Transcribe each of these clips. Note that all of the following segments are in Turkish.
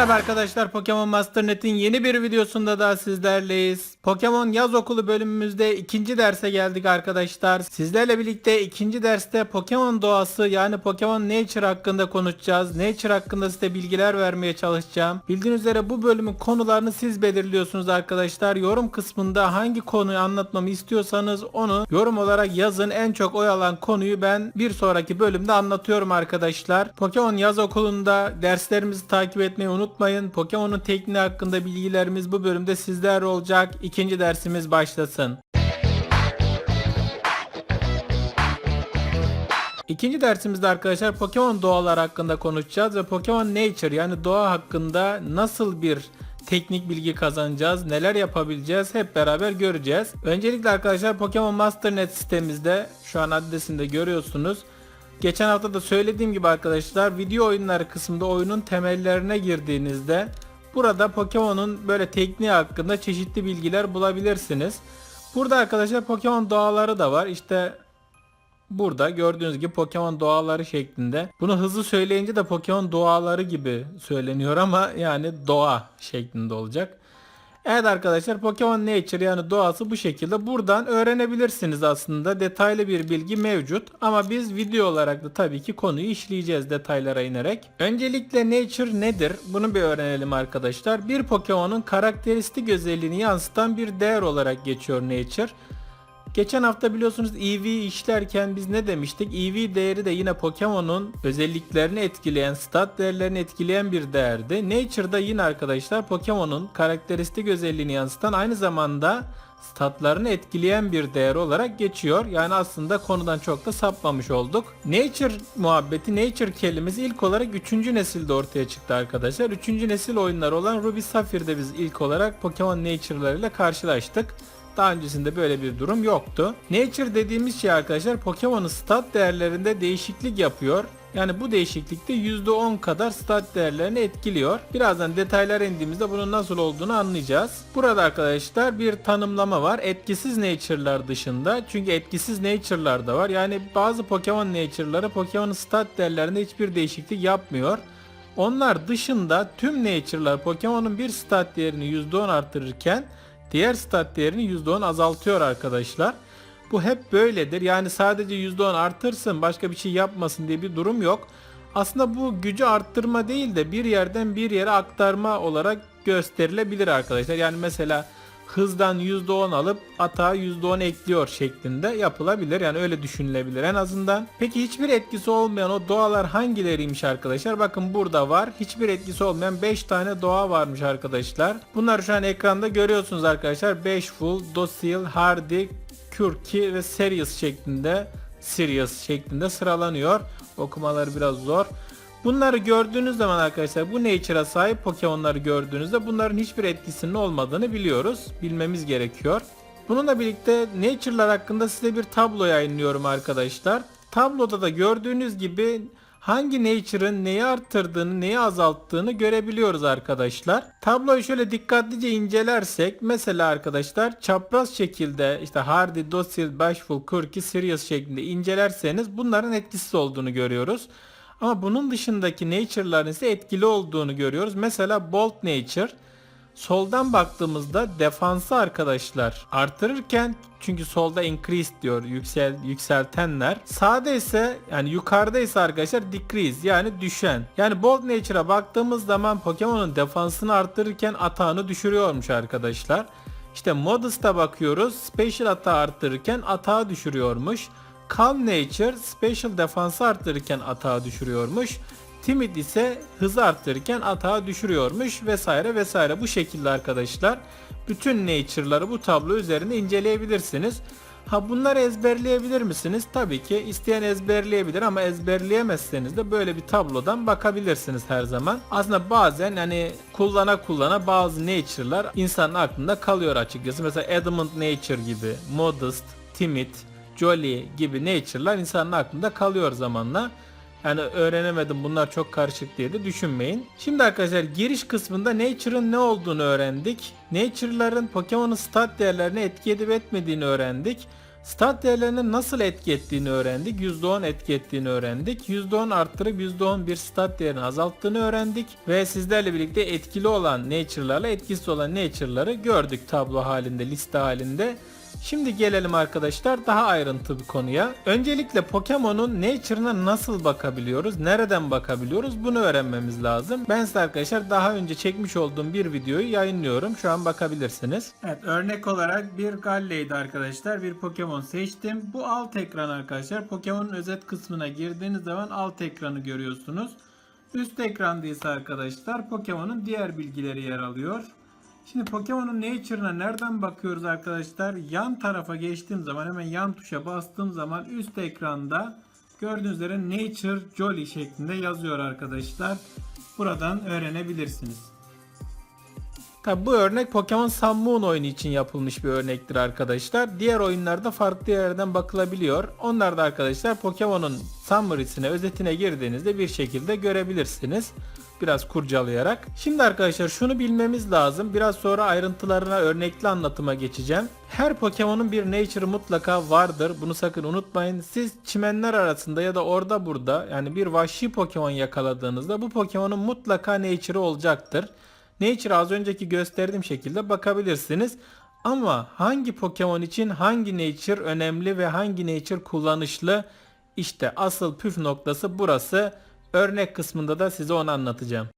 Merhaba arkadaşlar Pokemon Master Net'in yeni bir videosunda da sizlerleyiz. Pokemon yaz okulu bölümümüzde ikinci derse geldik arkadaşlar. Sizlerle birlikte ikinci derste Pokemon doğası yani Pokemon Nature hakkında konuşacağız. Nature hakkında size bilgiler vermeye çalışacağım. Bildiğiniz üzere bu bölümün konularını siz belirliyorsunuz arkadaşlar. Yorum kısmında hangi konuyu anlatmamı istiyorsanız onu yorum olarak yazın. En çok oy alan konuyu ben bir sonraki bölümde anlatıyorum arkadaşlar. Pokemon yaz okulunda derslerimizi takip etmeyi unutmayın. Pokemon'un tekniği hakkında bilgilerimiz bu bölümde sizler olacak. İkinci dersimiz başlasın. İkinci dersimizde arkadaşlar Pokemon doğalar hakkında konuşacağız ve Pokemon Nature yani doğa hakkında nasıl bir teknik bilgi kazanacağız, neler yapabileceğiz hep beraber göreceğiz. Öncelikle arkadaşlar Pokemon Master Net sitemizde şu an adresinde görüyorsunuz. Geçen hafta da söylediğim gibi arkadaşlar video oyunları kısmında oyunun temellerine girdiğinizde burada Pokemon'un böyle tekniği hakkında çeşitli bilgiler bulabilirsiniz. Burada arkadaşlar Pokemon doğaları da var. İşte burada gördüğünüz gibi Pokemon doğaları şeklinde. Bunu hızlı söyleyince de Pokemon doğaları gibi söyleniyor ama yani doğa şeklinde olacak. Evet arkadaşlar Pokemon Nature yani doğası bu şekilde buradan öğrenebilirsiniz aslında detaylı bir bilgi mevcut ama biz video olarak da tabii ki konuyu işleyeceğiz detaylara inerek. Öncelikle Nature nedir bunu bir öğrenelim arkadaşlar. Bir Pokemon'un karakteristik özelliğini yansıtan bir değer olarak geçiyor Nature. Geçen hafta biliyorsunuz EV işlerken biz ne demiştik? EV değeri de yine Pokemon'un özelliklerini etkileyen, stat değerlerini etkileyen bir değerdi. Nature'da yine arkadaşlar Pokemon'un karakteristik özelliğini yansıtan aynı zamanda statlarını etkileyen bir değer olarak geçiyor. Yani aslında konudan çok da sapmamış olduk. Nature muhabbeti, Nature kelimesi ilk olarak 3. nesilde ortaya çıktı arkadaşlar. 3. nesil oyunlar olan Ruby Sapphire'de biz ilk olarak Pokemon Nature'larıyla karşılaştık. Daha öncesinde böyle bir durum yoktu. Nature dediğimiz şey arkadaşlar Pokemon'un stat değerlerinde değişiklik yapıyor. Yani bu değişiklikte %10 kadar stat değerlerini etkiliyor. Birazdan detaylara indiğimizde bunun nasıl olduğunu anlayacağız. Burada arkadaşlar bir tanımlama var. Etkisiz nature'lar dışında. Çünkü etkisiz nature'lar da var. Yani bazı Pokemon nature'ları Pokemon'un stat değerlerinde hiçbir değişiklik yapmıyor. Onlar dışında tüm nature'lar Pokemon'un bir stat değerini %10 artırırken diğer stat değerini %10 azaltıyor arkadaşlar. Bu hep böyledir. Yani sadece %10 artırsın başka bir şey yapmasın diye bir durum yok. Aslında bu gücü arttırma değil de bir yerden bir yere aktarma olarak gösterilebilir arkadaşlar. Yani mesela hızdan %10 alıp atağa %10 ekliyor şeklinde yapılabilir. Yani öyle düşünülebilir en azından. Peki hiçbir etkisi olmayan o doğalar hangileriymiş arkadaşlar? Bakın burada var. Hiçbir etkisi olmayan 5 tane doğa varmış arkadaşlar. Bunları şu an ekranda görüyorsunuz arkadaşlar. 5 full, docile, hardy, Kürki ve Serious şeklinde Sirius şeklinde sıralanıyor. Okumaları biraz zor. Bunları gördüğünüz zaman arkadaşlar bu Nature'a sahip Pokemon'ları gördüğünüzde bunların hiçbir etkisinin olmadığını biliyoruz. Bilmemiz gerekiyor. Bununla birlikte Nature'lar hakkında size bir tablo yayınlıyorum arkadaşlar. Tabloda da gördüğünüz gibi hangi Nature'ın neyi arttırdığını neyi azalttığını görebiliyoruz arkadaşlar. Tabloyu şöyle dikkatlice incelersek mesela arkadaşlar çapraz şekilde işte Hardy, Docile, Bashful, Quirky, Sirius şeklinde incelerseniz bunların etkisiz olduğunu görüyoruz. Ama bunun dışındaki Nature'ların ise etkili olduğunu görüyoruz. Mesela Bolt Nature soldan baktığımızda defansı arkadaşlar artırırken çünkü solda increase diyor yüksel yükseltenler. Sağda ise yani yukarıda ise arkadaşlar decrease yani düşen. Yani Bold Nature'a baktığımız zaman Pokemon'un defansını arttırırken atağını düşürüyormuş arkadaşlar. İşte Modest'a bakıyoruz. Special atağı arttırırken atağı düşürüyormuş. Calm Nature Special defansı arttırırken atağı düşürüyormuş. Timid ise hızı arttırırken atağı düşürüyormuş vesaire vesaire bu şekilde arkadaşlar. Bütün nature'ları bu tablo üzerinde inceleyebilirsiniz. Ha bunları ezberleyebilir misiniz? Tabii ki isteyen ezberleyebilir ama ezberleyemezseniz de böyle bir tablodan bakabilirsiniz her zaman. Aslında bazen hani kullana kullana bazı nature'lar insanın aklında kalıyor açıkçası. Mesela Adamant Nature gibi, Modest, Timid, Jolly gibi nature'lar insanın aklında kalıyor zamanla. Yani öğrenemedim bunlar çok karışık diye de düşünmeyin. Şimdi arkadaşlar giriş kısmında Nature'ın ne olduğunu öğrendik. Nature'ların Pokemon'un stat değerlerine etki edip etmediğini öğrendik. Stat değerlerinin nasıl etki ettiğini öğrendik. %10 etki ettiğini öğrendik. %10 arttırıp %10 bir stat değerini azalttığını öğrendik. Ve sizlerle birlikte etkili olan nature'larla etkisiz olan nature'ları gördük tablo halinde, liste halinde. Şimdi gelelim arkadaşlar daha ayrıntı bir konuya. Öncelikle Pokemon'un Nature'ına nasıl bakabiliyoruz, nereden bakabiliyoruz bunu öğrenmemiz lazım. Ben size arkadaşlar daha önce çekmiş olduğum bir videoyu yayınlıyorum. Şu an bakabilirsiniz. Evet örnek olarak bir Galley'di arkadaşlar. Bir Pokemon seçtim. Bu alt ekran arkadaşlar. Pokemon'un özet kısmına girdiğiniz zaman alt ekranı görüyorsunuz. Üst ekranda ise arkadaşlar Pokemon'un diğer bilgileri yer alıyor. Şimdi Pokemon'un Nature'ına nereden bakıyoruz arkadaşlar? Yan tarafa geçtiğim zaman hemen yan tuşa bastığım zaman üst ekranda gördüğünüz üzere Nature Jolly şeklinde yazıyor arkadaşlar. Buradan öğrenebilirsiniz. Tabi bu örnek Pokemon Sun Moon oyunu için yapılmış bir örnektir arkadaşlar. Diğer oyunlarda farklı yerlerden bakılabiliyor. Onlar da arkadaşlar Pokemon'un summary'sine, özetine girdiğinizde bir şekilde görebilirsiniz. Biraz kurcalayarak. Şimdi arkadaşlar şunu bilmemiz lazım. Biraz sonra ayrıntılarına örnekli anlatıma geçeceğim. Her Pokemon'un bir nature mutlaka vardır. Bunu sakın unutmayın. Siz çimenler arasında ya da orada burada yani bir vahşi Pokemon yakaladığınızda bu Pokemon'un mutlaka nature'ı olacaktır. Nature az önceki gösterdiğim şekilde bakabilirsiniz. Ama hangi Pokemon için hangi Nature önemli ve hangi Nature kullanışlı? İşte asıl püf noktası burası. Örnek kısmında da size onu anlatacağım.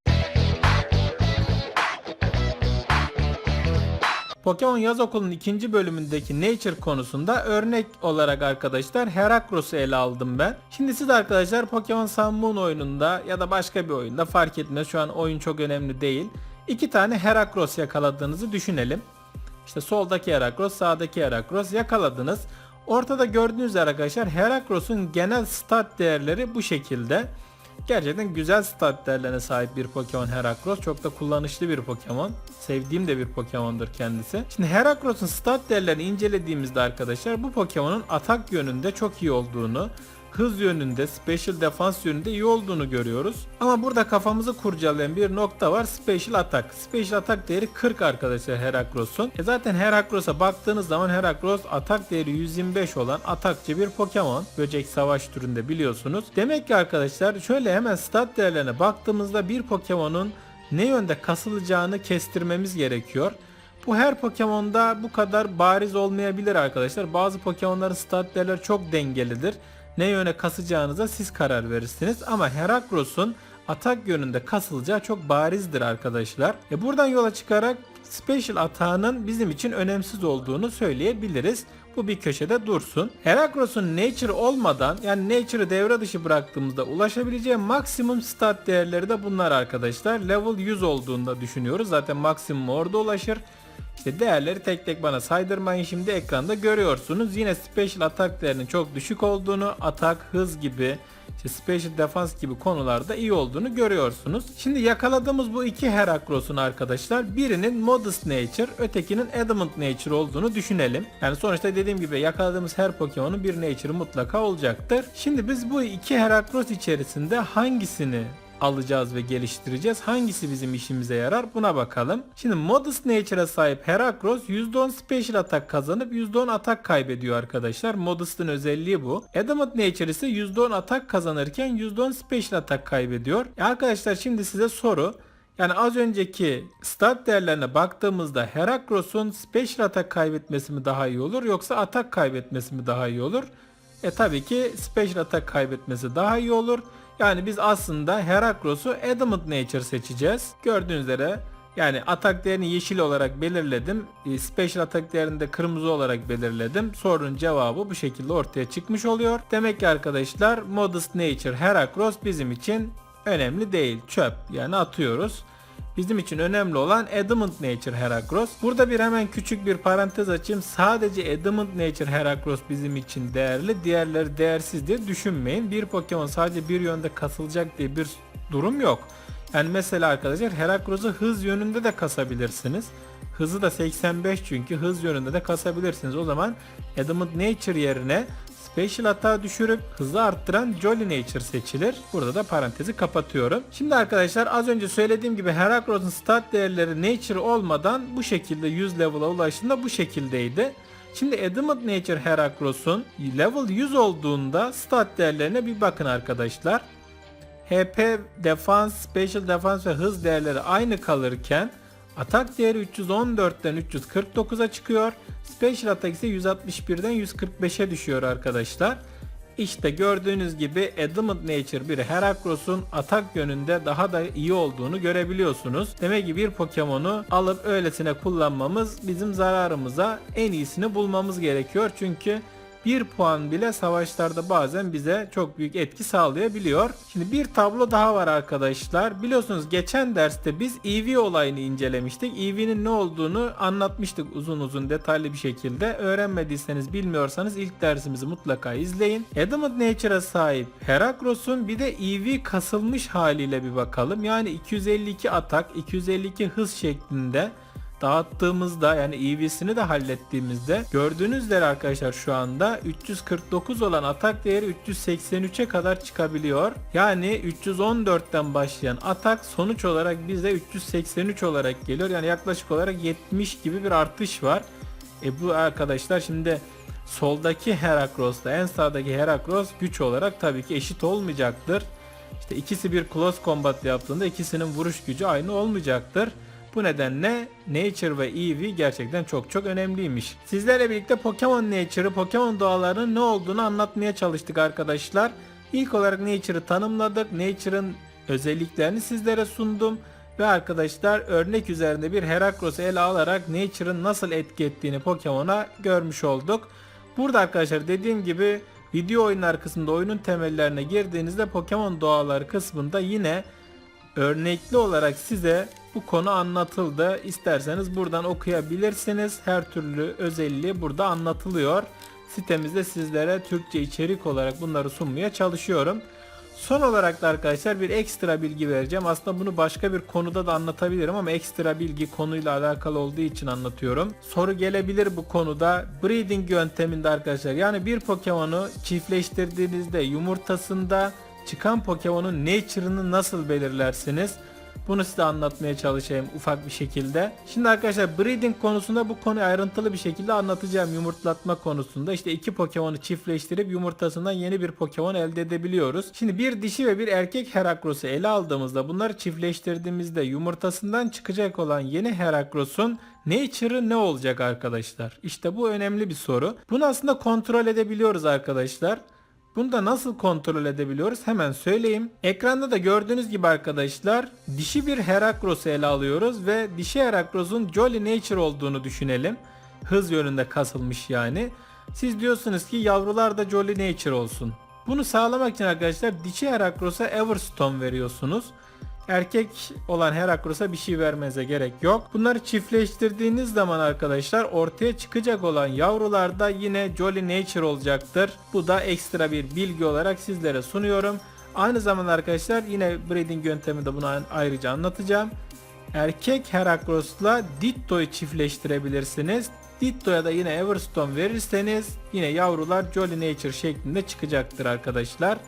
Pokemon Yaz Okulu'nun ikinci bölümündeki Nature konusunda örnek olarak arkadaşlar Herakros'u ele aldım ben. Şimdi siz arkadaşlar Pokemon Sun Moon oyununda ya da başka bir oyunda fark etmez şu an oyun çok önemli değil. İki tane Herakros yakaladığınızı düşünelim. İşte soldaki Herakros, sağdaki Herakros yakaladınız. Ortada gördüğünüz arkadaşlar Herakros'un genel stat değerleri bu şekilde. Gerçekten güzel stat değerlerine sahip bir Pokemon Herakros. Çok da kullanışlı bir Pokemon. Sevdiğim de bir Pokemon'dur kendisi. Şimdi Herakros'un stat değerlerini incelediğimizde arkadaşlar bu Pokemon'un atak yönünde çok iyi olduğunu, hız yönünde, special defense yönünde iyi olduğunu görüyoruz. Ama burada kafamızı kurcalayan bir nokta var. Special atak. Special atak değeri 40 arkadaşlar Herakros'un. E zaten Herakros'a baktığınız zaman Herakros atak değeri 125 olan atakçı bir Pokemon. Böcek savaş türünde biliyorsunuz. Demek ki arkadaşlar şöyle hemen stat değerlerine baktığımızda bir Pokemon'un ne yönde kasılacağını kestirmemiz gerekiyor. Bu her Pokemon'da bu kadar bariz olmayabilir arkadaşlar. Bazı Pokemon'ların stat değerleri çok dengelidir ne yöne kasacağınıza siz karar verirsiniz. Ama Herakros'un atak yönünde kasılacağı çok barizdir arkadaşlar. E buradan yola çıkarak Special atağının bizim için önemsiz olduğunu söyleyebiliriz. Bu bir köşede dursun. Herakros'un Nature olmadan yani Nature'ı devre dışı bıraktığımızda ulaşabileceği maksimum stat değerleri de bunlar arkadaşlar. Level 100 olduğunda düşünüyoruz. Zaten maksimum orada ulaşır. İşte değerleri tek tek bana saydırmayın şimdi ekranda görüyorsunuz. Yine special atak değerinin çok düşük olduğunu, atak, hız gibi, işte special defense gibi konularda iyi olduğunu görüyorsunuz. Şimdi yakaladığımız bu iki Herakros'un arkadaşlar birinin Modest Nature, ötekinin Adamant Nature olduğunu düşünelim. Yani sonuçta dediğim gibi yakaladığımız her Pokemon'un bir Nature'ı mutlaka olacaktır. Şimdi biz bu iki Herakros içerisinde hangisini alacağız ve geliştireceğiz. Hangisi bizim işimize yarar buna bakalım. Şimdi Modest Nature'a sahip Heracross %10 Special atak kazanıp %10 atak kaybediyor arkadaşlar. Modest'ın özelliği bu. Adamant Nature ise %10 atak kazanırken %10 Special atak kaybediyor. E arkadaşlar şimdi size soru. Yani az önceki stat değerlerine baktığımızda Heracross'un special atak kaybetmesi mi daha iyi olur yoksa atak kaybetmesi mi daha iyi olur? E tabii ki special atak kaybetmesi daha iyi olur. Yani biz aslında Herakros'u Adamant Nature seçeceğiz. Gördüğünüz üzere yani atak değerini yeşil olarak belirledim. E, special atak değerini de kırmızı olarak belirledim. Sorunun cevabı bu şekilde ortaya çıkmış oluyor. Demek ki arkadaşlar Modest Nature Heracross bizim için önemli değil. Çöp yani atıyoruz. Bizim için önemli olan Adamant Nature Heracross. Burada bir hemen küçük bir parantez açayım. Sadece Adamant Nature Heracross bizim için değerli. Diğerleri değersiz diye düşünmeyin. Bir Pokemon sadece bir yönde kasılacak diye bir durum yok. Yani mesela arkadaşlar Heracross'u hız yönünde de kasabilirsiniz. Hızı da 85 çünkü hız yönünde de kasabilirsiniz. O zaman Adamant Nature yerine Special hata düşürüp hızı arttıran Jolly Nature seçilir. Burada da parantezi kapatıyorum. Şimdi arkadaşlar az önce söylediğim gibi Heracross'un stat değerleri Nature olmadan bu şekilde 100 level'a ulaştığında bu şekildeydi. Şimdi Adamant Nature Heracross'un level 100 olduğunda stat değerlerine bir bakın arkadaşlar. HP, Defense, Special Defense ve hız değerleri aynı kalırken atak değeri 314'ten 349'a çıkıyor. Special Attack ise 161'den 145'e düşüyor arkadaşlar. İşte gördüğünüz gibi Adamant Nature bir Heracross'un atak yönünde daha da iyi olduğunu görebiliyorsunuz. Demek ki bir Pokemon'u alıp öylesine kullanmamız bizim zararımıza en iyisini bulmamız gerekiyor. Çünkü bir puan bile savaşlarda bazen bize çok büyük etki sağlayabiliyor. Şimdi bir tablo daha var arkadaşlar. Biliyorsunuz geçen derste biz EV olayını incelemiştik. EV'nin ne olduğunu anlatmıştık uzun uzun detaylı bir şekilde. Öğrenmediyseniz bilmiyorsanız ilk dersimizi mutlaka izleyin. Adamant Nature'a sahip Heracross'un bir de EV kasılmış haliyle bir bakalım. Yani 252 atak, 252 hız şeklinde dağıttığımızda yani EV'sini de hallettiğimizde gördüğünüz üzere arkadaşlar şu anda 349 olan atak değeri 383'e kadar çıkabiliyor. Yani 314'ten başlayan atak sonuç olarak bize 383 olarak geliyor. Yani yaklaşık olarak 70 gibi bir artış var. E bu arkadaşlar şimdi soldaki Heracross'la en sağdaki Heracross güç olarak tabii ki eşit olmayacaktır. İşte ikisi bir close combat yaptığında ikisinin vuruş gücü aynı olmayacaktır. Bu nedenle Nature ve EV gerçekten çok çok önemliymiş. Sizlerle birlikte Pokemon Nature'ı, Pokemon doğalarının ne olduğunu anlatmaya çalıştık arkadaşlar. İlk olarak Nature'ı tanımladık. Nature'ın özelliklerini sizlere sundum. Ve arkadaşlar örnek üzerinde bir Heracross'u ele alarak Nature'ın nasıl etki ettiğini Pokemon'a görmüş olduk. Burada arkadaşlar dediğim gibi video oyunlar kısmında oyunun temellerine girdiğinizde Pokemon doğaları kısmında yine örnekli olarak size bu konu anlatıldı. İsterseniz buradan okuyabilirsiniz. Her türlü özelliği burada anlatılıyor. Sitemizde sizlere Türkçe içerik olarak bunları sunmaya çalışıyorum. Son olarak da arkadaşlar bir ekstra bilgi vereceğim. Aslında bunu başka bir konuda da anlatabilirim ama ekstra bilgi konuyla alakalı olduğu için anlatıyorum. Soru gelebilir bu konuda. Breeding yönteminde arkadaşlar yani bir Pokemon'u çiftleştirdiğinizde yumurtasında çıkan Pokemon'un nature'ını nasıl belirlersiniz? Bunu size anlatmaya çalışayım ufak bir şekilde. Şimdi arkadaşlar breeding konusunda bu konuyu ayrıntılı bir şekilde anlatacağım yumurtlatma konusunda. İşte iki Pokemon'u çiftleştirip yumurtasından yeni bir Pokemon elde edebiliyoruz. Şimdi bir dişi ve bir erkek Heracross'u ele aldığımızda bunları çiftleştirdiğimizde yumurtasından çıkacak olan yeni Heracross'un Nature'ı ne olacak arkadaşlar? İşte bu önemli bir soru. Bunu aslında kontrol edebiliyoruz arkadaşlar. Bunu da nasıl kontrol edebiliyoruz hemen söyleyeyim. Ekranda da gördüğünüz gibi arkadaşlar dişi bir Heracross'u ele alıyoruz ve dişi Heracross'un Jolly Nature olduğunu düşünelim. Hız yönünde kasılmış yani. Siz diyorsunuz ki yavrular da Jolly Nature olsun. Bunu sağlamak için arkadaşlar dişi Heracross'a Everstone veriyorsunuz. Erkek olan Heracross'a bir şey vermenize gerek yok. Bunları çiftleştirdiğiniz zaman arkadaşlar ortaya çıkacak olan yavrular da yine Jolly Nature olacaktır. Bu da ekstra bir bilgi olarak sizlere sunuyorum. Aynı zamanda arkadaşlar yine breeding yöntemi de bunu ayrıca anlatacağım. Erkek Heracross'la Ditto'yu çiftleştirebilirsiniz. Ditto'ya da yine Everstone verirseniz yine yavrular Jolly Nature şeklinde çıkacaktır arkadaşlar.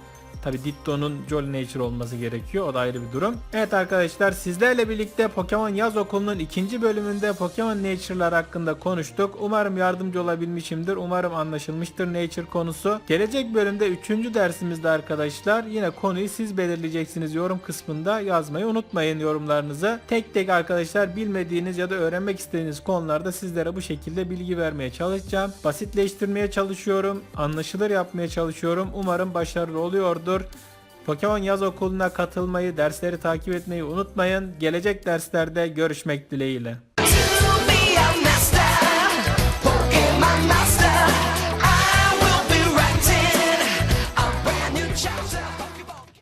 Tabi Ditto'nun Jolly Nature olması gerekiyor. O da ayrı bir durum. Evet arkadaşlar sizlerle birlikte Pokemon Yaz Okulu'nun ikinci bölümünde Pokemon Nature'lar hakkında konuştuk. Umarım yardımcı olabilmişimdir. Umarım anlaşılmıştır Nature konusu. Gelecek bölümde üçüncü dersimizde arkadaşlar yine konuyu siz belirleyeceksiniz yorum kısmında yazmayı unutmayın yorumlarınızı. Tek tek arkadaşlar bilmediğiniz ya da öğrenmek istediğiniz konularda sizlere bu şekilde bilgi vermeye çalışacağım. Basitleştirmeye çalışıyorum. Anlaşılır yapmaya çalışıyorum. Umarım başarılı oluyordur. Pokemon yaz okuluna katılmayı, dersleri takip etmeyi unutmayın. Gelecek derslerde görüşmek dileğiyle.